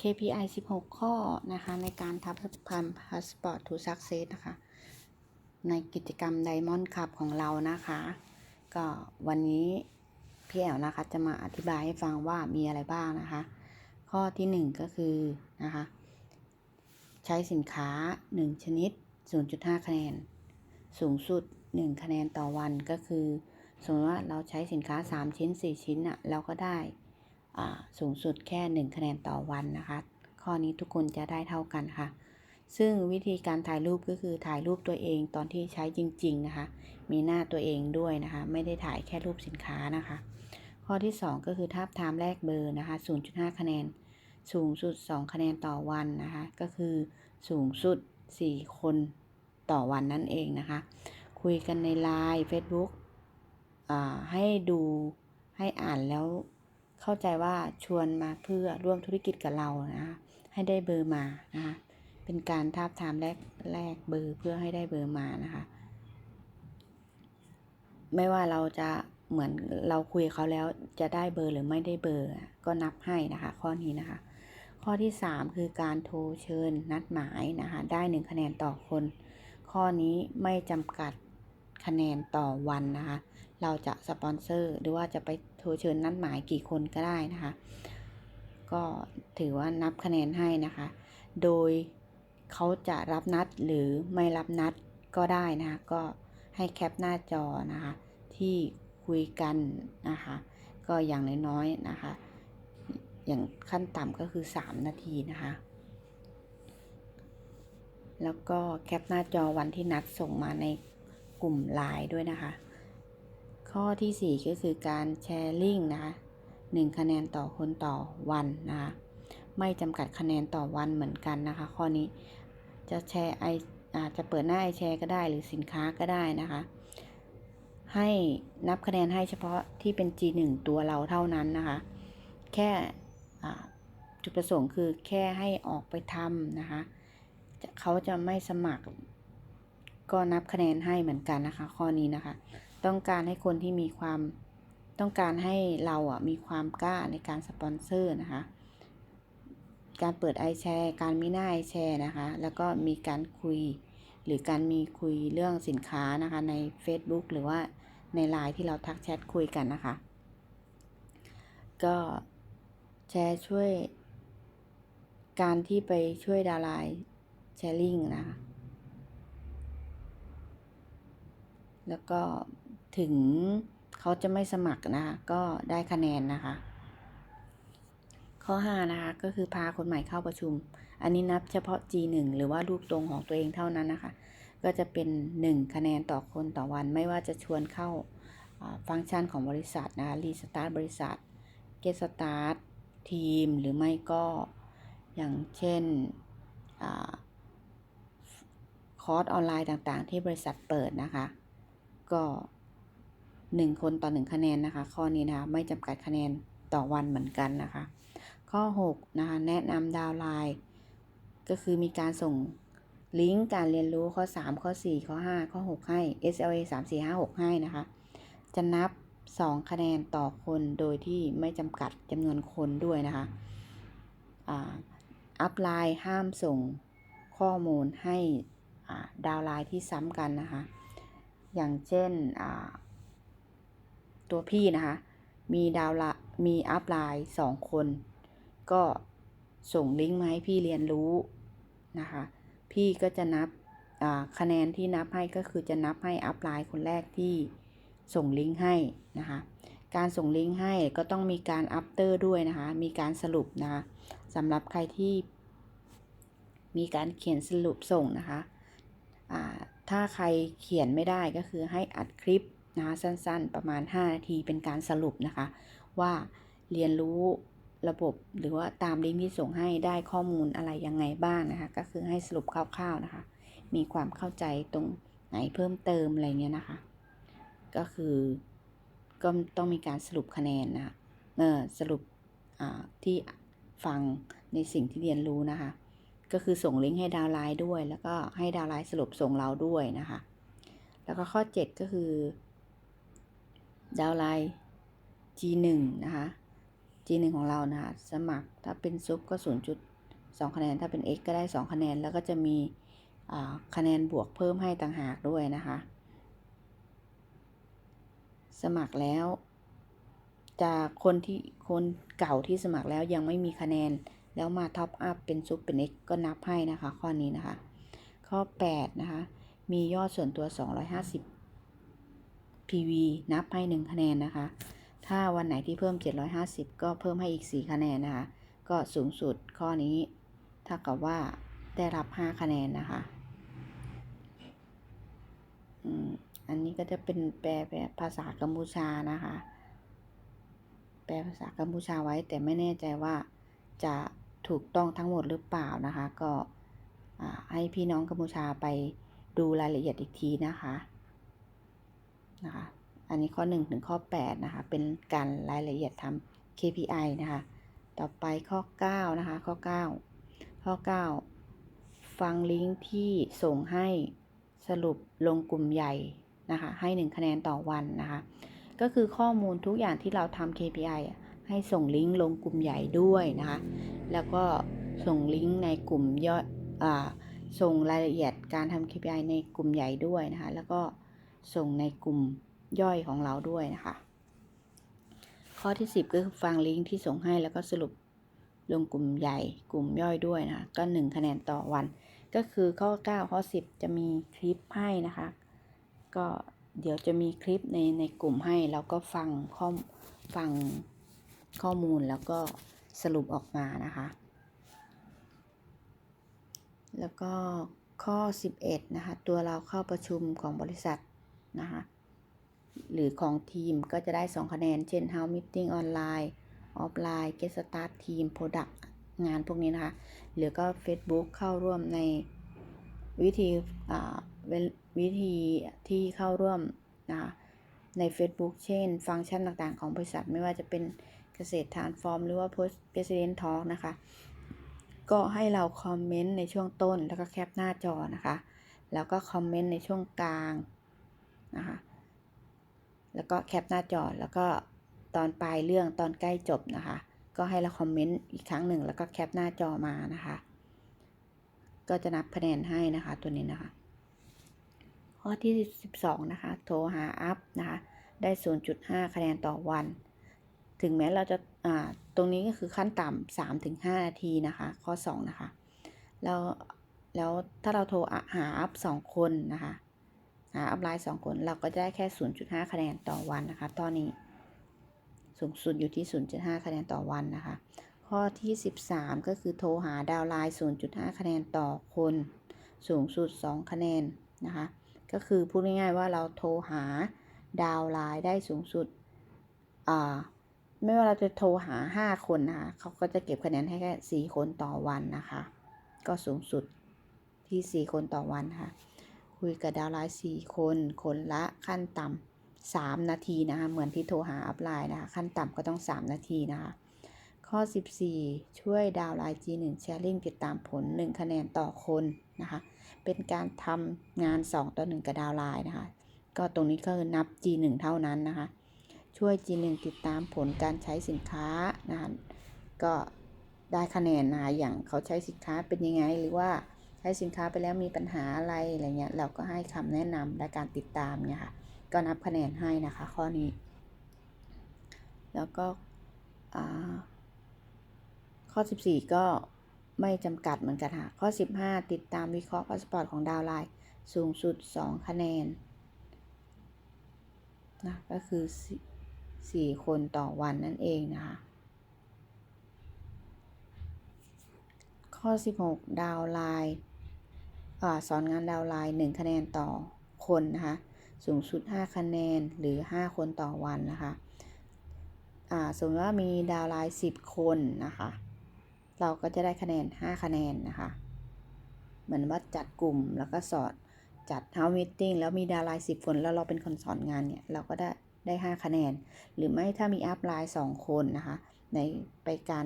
KPI 16 ข้อนะคะในการทับพัน Passport to Success นะคะ ในกิจกรรม Diamond Cup ของเรานะคะ ก็วันนี้พี่แอวนะคะจะมาอธิบายให้ฟังว่ามีอะไรบ้างนะคะ ข้อที่ 1 ก็คือนะคะ ใช้สินค้า 1 ชนิด 0.5 คะแนน สูงสุด 1 คะแนนต่อวันก็คือ สมมติว่าเราใช้สินค้า 3 ชิ้น 4 ชิ้นอะเราก็ได้ สูงสุดแค่ 1 คะแนนต่อวันนะคะ ข้อนี้ทุกคนจะได้เท่ากันค่ะ ซึ่งวิธีการถ่ายรูปก็คือถ่ายรูปตัวเองตอนที่ใช้จริง ๆนะคะ มีหน้าตัวเองด้วยนะคะ ไม่ได้ถ่ายแค่รูปสินค้านะคะ ข้อที่ 2 ก็คือทาบทามแลกเบอร์นะคะ 0.5 คะแนน สูงสุด 2 คะแนนต่อวันนะคะ ก็คือสูงสุด 4 คนต่อวันนั่นเองนะคะ คุยกันในไลน์ Facebook ให้ดูให้อ่านแล้ว เข้าใจว่าชวนมาเพื่อร่วมธุรกิจกับเรานะคะให้ได้เบอร์มานะคะเป็นการทาบทามแลกแลกเบอร์เพื่อให้ได้เบอร์มานะคะ ไม่ว่าเราจะเหมือนเราคุยเขาแล้วจะได้เบอร์หรือไม่ได้เบอร์ ก็นับให้นะคะ ข้อนี้นะคะ ข้อที่ 3 คือการโทรเชิญนัดหมายนะคะ ได้ 1 คะแนนต่อคน ข้อนี้ไม่จำกัด คะแนนต่อวันนะคะ เราจะสปอนเซอร์หรือว่าจะไปโทรเชิญนัดหมายกี่คนก็ได้นะคะ ก็ถือว่านับคะแนนให้นะคะ โดยเขาจะรับนัดหรือไม่รับนัดก็ได้นะคะก็ให้แคปหน้าจอนะคะ ที่คุยกันนะคะ ก็อย่างน้อยๆนะคะ อย่างขั้นต่ำก็คือ 3 นาทีนะคะ แล้วก็แคปหน้าจอวันที่นัดส่งมาใน กลุ่มไลน์ด้วยนะคะ ข้อที่ 4 ก็คือการแชร์ลิงก์นะคะ1คะแนนต่อคนต่อวันนะคะไม่จำกัดคะแนนต่อวันเหมือนกันนะคะ ข้อนี้จะแชร์ไออาจจะเปิดหน้าไอแชร์ก็ได้หรือสินค้าก็ได้นะคะ ให้นับคะแนนให้เฉพาะที่เป็น G1 ตัวเราเท่านั้นนะคะ แค่จุดประสงค์คือแค่ให้ออกไปทำนะคะ เขาจะไม่สมัคร ก็นับคะแนนให้เหมือนกันนะคะ ข้อนี้นะคะ ต้องการให้คนที่มีความต้องการให้เราอะมีความกล้าในการสปอนเซอร์นะคะ การเปิดไอแชร์การมีหน้าไอแชร์นะคะ แล้วก็มีการคุย หรือการมีคุยเรื่องสินค้านะคะใน Facebook หรือว่าในไลน์ที่เราทักแชทคุยกันนะคะ ก็แชร์ช่วย การที่ไปช่วยดาราแชร์ลิงนะคะ แล้วก็ถึงเขาจะไม่สมัครนะคะก็ได้คะแนนนะคะ ข้อ 5 นะคะ ก็คือพาคนใหม่เข้าประชุม อันนี้นับเฉพาะ G1 หรือว่ารูปตรงของตัวเองเท่านั้นนะคะ ก็จะเป็น 1 คะแนนต่อคนต่อวัน ไม่ว่าจะชวนเข้าฟังก์ชันของบริษัทนะคะรีสตาร์ทบริษัทเกสตาร์ททีมหรือไม่ก็อย่างเช่นคอร์สออนไลน์ต่างๆ ที่บริษัทเปิดนะคะ ก็ 1 คนต่อ 1 คะแนนนะคะ ข้อนี้นะคะไม่จำกัดคะแนนต่อวันเหมือนกันนะคะ ข้อ6นะคะแนะนำดาวไลน์ก็คือมีการส่งลิงก์การเรียนรู้ข้อ 3 ข้อ 4 ข้อ 5 ข้อ 6 ให้ SLA 3 4 5 6 ให้นะคะ จะนับ 2 คะแนนต่อคนโดยที่ไม่จำกัดจำนวนคนด้วยนะคะอัพไลน์ห้ามส่งข้อมูลให้ดาวไลน์ที่ซ้ำกันนะคะ อย่างเช่นตัวพี่นะคะ มีดาวละมีอัพไลน์สองคน ก็ส่งลิงก์มาให้พี่เรียนรู้นะคะ พี่ก็จะนับคะแนนที่นับให้ก็คือจะนับให้อัพไลน์คนแรกที่ส่งลิงก์ให้นะคะ การส่งลิงก์ให้ก็ต้องมีการอัปเตอร์ด้วยนะคะ มีการสรุปนะคะสำหรับใครที่มีการเขียนสรุปส่งนะคะ ถ้าใครเขียนไม่ได้ก็คือให้อัดคลิปนะคะสั้นๆ ประมาณ 5 นาทีเป็นการสรุปนะคะ ว่าเรียนรู้ระบบหรือว่าตามลิงก์ที่ส่งให้ได้ข้อมูลอะไรยังไงบ้างนะคะ ก็คือให้สรุปคร่าวๆนะคะ มีความเข้าใจตรงไหนเพิ่มเติมอะไรเงี้ยนะคะ ก็คือก็ต้องมีการสรุปคะแนนนะคะเออสรุปที่ฟังในสิ่งที่เรียนรู้นะคะ ก็คือส่งลิงก์ให้ดาวไลน์ด้วย แล้วก็ให้ดาวไลน์สรุปส่งเราด้วยนะคะ แล้วก็ข้อ 7 ก็คือ ดาวไลน์ G1 นะคะ G1 ของเรานะคะ สมัครถ้าเป็นซุปก็ 0.2 คะแนน ถ้าเป็น X ก็ได้ 2 คะแนน แล้วก็จะมีคะแนนบวกเพิ่มให้ต่างหากด้วยนะคะ สมัครแล้วจากคนที่คนเก่าที่สมัครแล้วยังไม่มีคะแนน แล้วมาท็อปอัพเป็นซุปเป็น X ก็นับให้นะคะข้อนี้นะคะ ข้อ 8 นะคะ มียอดส่วนตัว 250 PV นับให้ 1 คะแนนนะคะ ถ้าวันไหนที่เพิ่ม 750 ก็เพิ่มให้อีก 4 คะแนนนะคะ ก็สูงสุดข้อนี้ถ้ากับว่าได้รับ 5 คะแนนนะคะอันนี้ก็จะเป็นแปลแปลภาษากัมพูชานะคะ แปลภาษากัมพูชาไว้แต่ไม่แน่ใจว่าจะ ถูกต้องทั้งหมดหรือเปล่านะคะ ก็ให้พี่น้องกัมพูชาไปดูรายละเอียดอีกทีนะคะนะคะอันนี้ข้อ 1 ถึงข้อ 8 นะคะ เป็นการรายละเอียดทำ KPI นะคะ ต่อไปข้อ 9 นะคะ ข้อ 9 ข้อ 9 ฟังลิงก์ที่ส่งให้สรุปลงกลุ่มใหญ่นะคะ ให้ 1 คะแนนต่อวันนะคะ ก็คือข้อมูลทุกอย่างที่เราทำ KPI ให้ส่งลิงก์ลงกลุ่มใหญ่ด้วยนะคะ แล้วก็ส่งลิงก์ในกลุ่มย่อยอ่าส่งรายละเอียดการทำ KPI ในกลุ่มใหญ่ด้วยนะคะ แล้วก็ส่งในกลุ่มย่อยของเราด้วยนะคะ ข้อที่ 10 ก็คือฟังลิงก์ที่ส่งให้แล้วก็สรุปลงกลุ่มใหญ่กลุ่มย่อยด้วยนะคะก็ 1 คะแนนต่อวัน ก็คือข้อ 9 ข้อ 10 จะมีคลิปให้นะคะ ก็เดี๋ยวจะมีคลิปในในกลุ่มให้ แล้วก็ฟังข้อฟังข้อมูลแล้วก็ สรุปออกมานะคะ แล้วก็ข้อ 11 นะคะ ตัวเราเข้าประชุมของบริษัทนะคะ หรือของทีมก็จะได้ 2 คะแนน เช่น House Meeting ออนไลน์ออฟไลน์ Get Start Team Product งานพวกนี้นะคะ หรือก็ Facebook เข้าร่วมในวิธีววิธีที่เข้าร่วมนะคะใน Facebook เช่น ฟังก์ชันต่างๆของบริษัทไม่ว่าจะเป็น เกษตรทานฟอร์มหรือว่า Post President Talk นะคะ ก็ให้เราคอมเมนต์ในช่วงต้นแล้วก็แคปหน้าจอนะคะ แล้วก็คอมเมนต์ในช่วงกลางนะคะ แล้วก็แคปหน้าจอแล้วก็ตอนปลายเรื่องตอนใกล้จบนะคะ ก็ให้เราคอมเมนต์อีกครั้งหนึ่งแล้วก็แคปหน้าจอมานะคะ ก็จะนับคะแนนให้นะคะตัวนี้นะคะ ข้อที่ 12 นะคะ โทรหาอัพนะคะ ได้ 0.5 คะแนนต่อวัน ถึงแม้เราจะอ่าตรงนี้ก็คือขั้นต่ำ3ถึง5นาทีนะคะ ข้อ2นะคะแล้วแล้วถ้าเราโทรหาอัพ2คนนะคะหาอัพไลน์2คนเราก็จะได้แค่0.5คะแนนต่อวันนะคะ ตอนนี้สูงสุดอยู่ที่ 0.5 คะแนนต่อวันนะคะ ข้อที่ 13 ก็คือโทรหาดาวไลน์ 0.5 คะแนนต่อคน สูงสุด 2 คะแนนนะคะ ก็คือพูดง่ายๆว่าเราโทรหาดาวไลน์ได้สูงสุดอ่า ไม่ว่าเราจะโทรหา 5 คนนะคะเขาก็จะเก็บคะแนนให้แค่ 4 คนต่อวันนะคะ ก็สูงสุดที่ 4 คนต่อวันค่ะ คุยกับดาวไลน์4คน คนละขั้นต่ำ3นาทีนะคะ เหมือนที่โทรหาอัพไลน์นะคะ ขั้นต่ำก็ต้อง 3 นาทีนะคะ ข้อ 14 ช่วยดาวไลน์ G1 Sharing ติดตามผล 1 คะแนนต่อคนนะคะ เป็นการทำงาน 2 ต่อ 1 กับดาวไลน์นะคะ ก็ตรงนี้ก็คือนับ G1 เท่านั้นนะคะ ช่วย G1 ติดตามผลการใช้สินค้านะคะก็ได้คะแนนนะคะอย่างเขาใช้สินค้าเป็นยังไง หรือว่าใช้สินค้าไปแล้วมีปัญหาอะไรอะไรเงี้ยเราก็ให้คำแนะนำและการติดตามเนี่ยค่ะก็นับคะแนนให้นะคะ ข้อนี้ แล้วก็ข้อ 14 ก็ไม่จำกัดเหมือนกันค่ะ ข้อ 15 ติดตามวิเคราะห์พาสปอร์ตของดาวไลน์สูงสุด 2 คะแนนนะก็คือ 4คนต่อวันนั่นเองนะคะ ข้อ 16 ดาวไลน์สอนงานดาวไลน์1คะแนนต่อคนนะคะ สูงสุด 5 คะแนนหรือ 5 คนต่อวันนะคะสมมติว่ามีดาวไลน์10 คนนะคะ เราก็จะได้คะแนน 5 คะแนนนะคะ เหมือนว่าจัดกลุ่มแล้วก็สอนจัดเฮาส์มิทติ้งแล้วมีดาวไลน์10คนแล้วเราเป็นคนสอนงานเนี่ย เราก็ได้ ได้ 5 คะแนน หรือไม่ถ้ามีอัพไลน์2คนนะคะในไปการ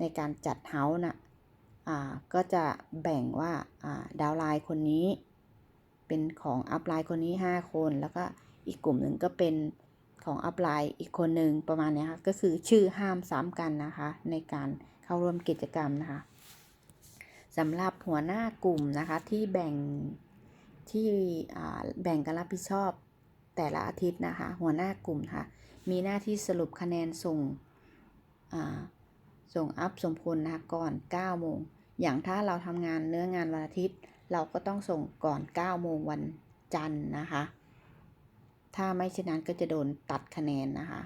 ในการจัดเฮาส์นะอ่าก็จะแบ่งว่าดาวไลน์คนนี้ เป็นของอัพไลน์คนนี้ 5 คน แล้วก็อีกกลุ่มหนึ่งก็เป็นของอัพไลน์อีกคนหนึ่งประมาณนี้ค่ะก็คือชื่อห้ามซ้ำกันนะคะ ในการเข้าร่วมกิจกรรมนะคะสำหรับหัวหน้ากลุ่มนะคะที่แบ่งที่แบ่งกันรับผิดชอบ แต่ละอาทิตย์นะคะ หัวหน้ากลุ่มค่ะ มีหน้าที่สรุปคะแนนส่งอ่าส่งอัพสมพลนะคะก่อน 9 โมง อย่างถ้าเราทำงานเนื้องานวันอาทิตย์ เราก็ต้องส่งก่อน 9 โมงวันจันทร์นะคะ ถ้าไม่เช่นนั้นก็จะโดนตัดคะแนนนะคะ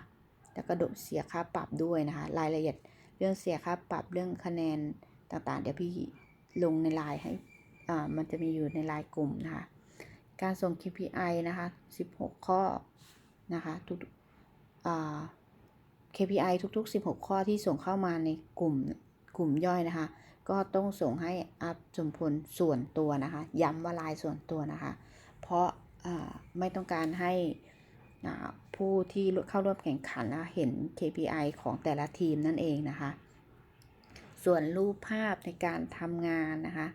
แล้วก็โดนเสียค่าปรับด้วยนะคะ รายละเอียดเรื่องเสียค่าปรับเรื่องคะแนนต่างๆ เดี๋ยวพี่ลงในไลน์ให้ อ่า มันจะมีอยู่ในไลน์กลุ่มนะคะ การส่ง KPI นะคะ 16 ข้อนะคะทุกอ่า KPI ทุก ๆ 16 ข้อที่ส่งเข้ามาในกลุ่มกลุ่มย่อยนะคะ ก็ต้องส่งให้อัพสมพลส่วนตัวนะคะ ย้ำว่าลน์ส่วนตัวนะคะ เพราะาไม่ต้องการให้ผู้ที่เข้าร่วมแข่งขันนะเห็น KPI ของแต่ละทีมนั่นเองนะคะ ส่วนรูปภาพในการทำงานนะคะ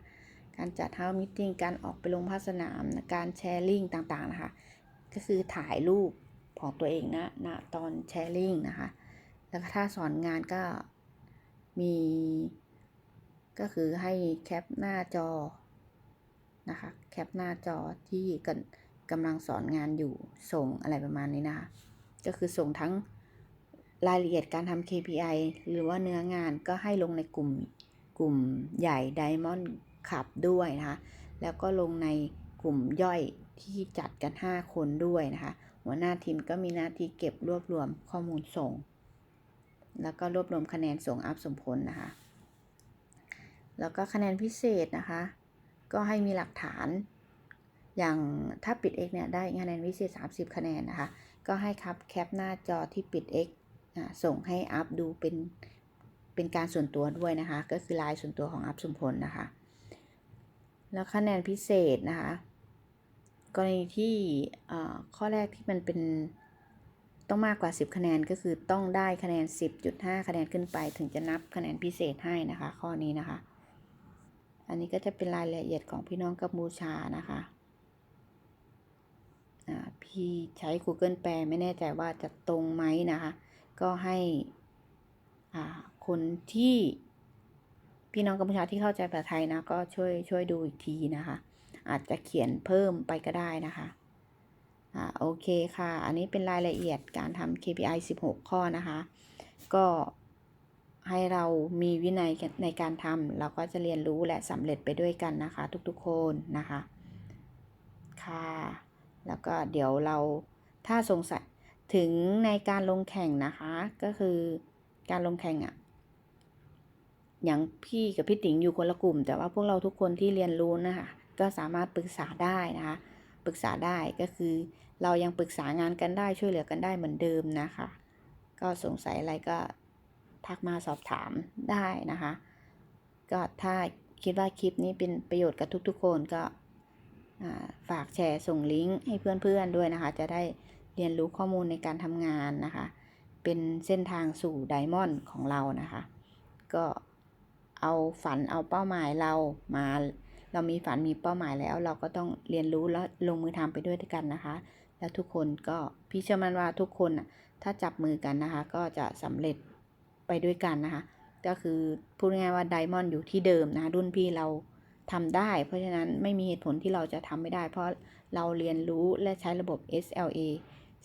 การจัดเฮามิทติ้งการออกไปลงภาคสนามการแชร์ลิงต่างๆนะคะ ก็คือถ่ายรูปของตัวเองนะณตอนแชร์ลิงนะคะ แล้วก็ถ้าสอนงานก็มี ก็คือให้แคปหน้าจอนะคะ แคปหน้าจอที่กันกำลังสอนงานอยู่ส่งอะไรประมาณนี้นะคะ ก็คือส่งทั้งรายละเอียดการทำ KPI หรือว่าเนื้องานก็ให้ลงในกลุ่มกลุ่มใหญ่ Diamond ขับด้วยนะคะ แล้วก็ลงในกลุ่มย่อยที่จัดกัน 5 คนด้วยนะคะ หัวหน้าทีมก็มีหน้าที่เก็บรวบรวมข้อมูลส่ง แล้วก็รวบรวมคะแนนส่งอัพสมพลนะคะ แล้วก็คะแนนพิเศษนะคะ ก็ให้มีหลักฐานอย่างถ้าปิด X เนี่ยได้คะแนนพิเศษ 30 คะแนนนะคะ ก็ให้ครับแคปหน้าจอที่ปิด X อ่าส่งให้อัพดูเป็นเป็นการส่วนตัวด้วยนะคะ ก็คือลน์ส่วนตัวของอัพสมพลนะคะ แล้วคะแนนพิเศษนะคะ กรณีที่ข้อแรกที่มันเป็นต้องมากกว่า 10 คะแนนก็คือต้องได้คะแนน 10.5 คะแนนขึ้นไป ถึงจะนับคะแนนพิเศษให้นะคะ ข้อนี้นะคะ อันนี้ก็จะเป็นรายละเอียดของพี่น้องกัมพูชานะคะพี่ใช้ Google แปลไม่แน่ใจว่าจะตรงไหมนะคะ ก็ให้คนที่ พี่น้องกัมพูชาที่เข้าใจภาษาไทยนะก็ช่วยช่วยดูอีกทีนะคะ อาจจะเขียนเพิ่มไปก็ได้นะคะอ่าโอเคค่ะ อันนี้เป็นรายละเอียดการทำ KPI 16 ข้อนะคะ ก็ให้เรามีวินัยในการทำเราก็จะเรียนรู้และสำเร็จไปด้วยกันนะคะ ทุกๆคนนะคะ ค่ะ แล้วก็เดี๋ยวเราถ้าสงสัยถึงในการลงแข่งนะคะ ก็คือการลงแข่งอะ่ะ อย่างพี่กับพี่ติ๋งอยู่คนละกลุ่ม แต่ว่าพวกเราทุกคนที่เรียนรู้นะคะก็สามารถปรึกษาได้นะคะปรึกษาได้ก็คือเรายังปรึกษางานกันได้ช่วยเหลือกันได้เหมือนเดิมนะคะ ก็สงสัยอะไรก็ทักมาสอบถามได้นะคะ ก็ถ้าคิดว่าคลิปนี้เป็นประโยชน์กับทุกๆคนก็ฝากแชร์ส่งลิงก์ให้เพื่อนๆด้วยนะคะ จะได้เรียนรู้ข้อมูลในการทำงานนะคะ เป็นเส้นทางสู่ไดมอนด์ของเรานะคะ ก็ เอาฝันเอาเป้าหมายเรามา เรามีฝันมีเป้าหมายแล้ว เราก็ต้องเรียนรู้แล้วลงมือทำไปด้วยกันนะคะ แล้วทุกคนก็พี่เชื่อมั่นว่าทุกคนถ้าจับมือกันนะคะ ก็จะสำเร็จไปด้วยกันนะคะ ก็คือพูดง่ายว่าไดมอนด์อยู่ที่เดิมนะรุ่นพี่เราทำได้ เพราะฉะนั้นไม่มีเหตุผลที่เราจะทำไม่ได้ เพราะเราเรียนรู้และใช้ระบบ SLA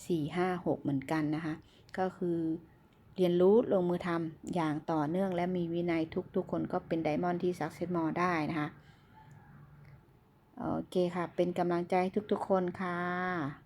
4 5 6 เหมือนกันนะคะ ก็คือ เรียนรู้ลงมือทำอย่างต่อเนื่องและมีวินัยทุกๆ คนก็เป็นไดมอนด์ที่สักเซสมอได้นะคะ โอเคค่ะ เป็นกำลังใจทุกๆ คนค่ะ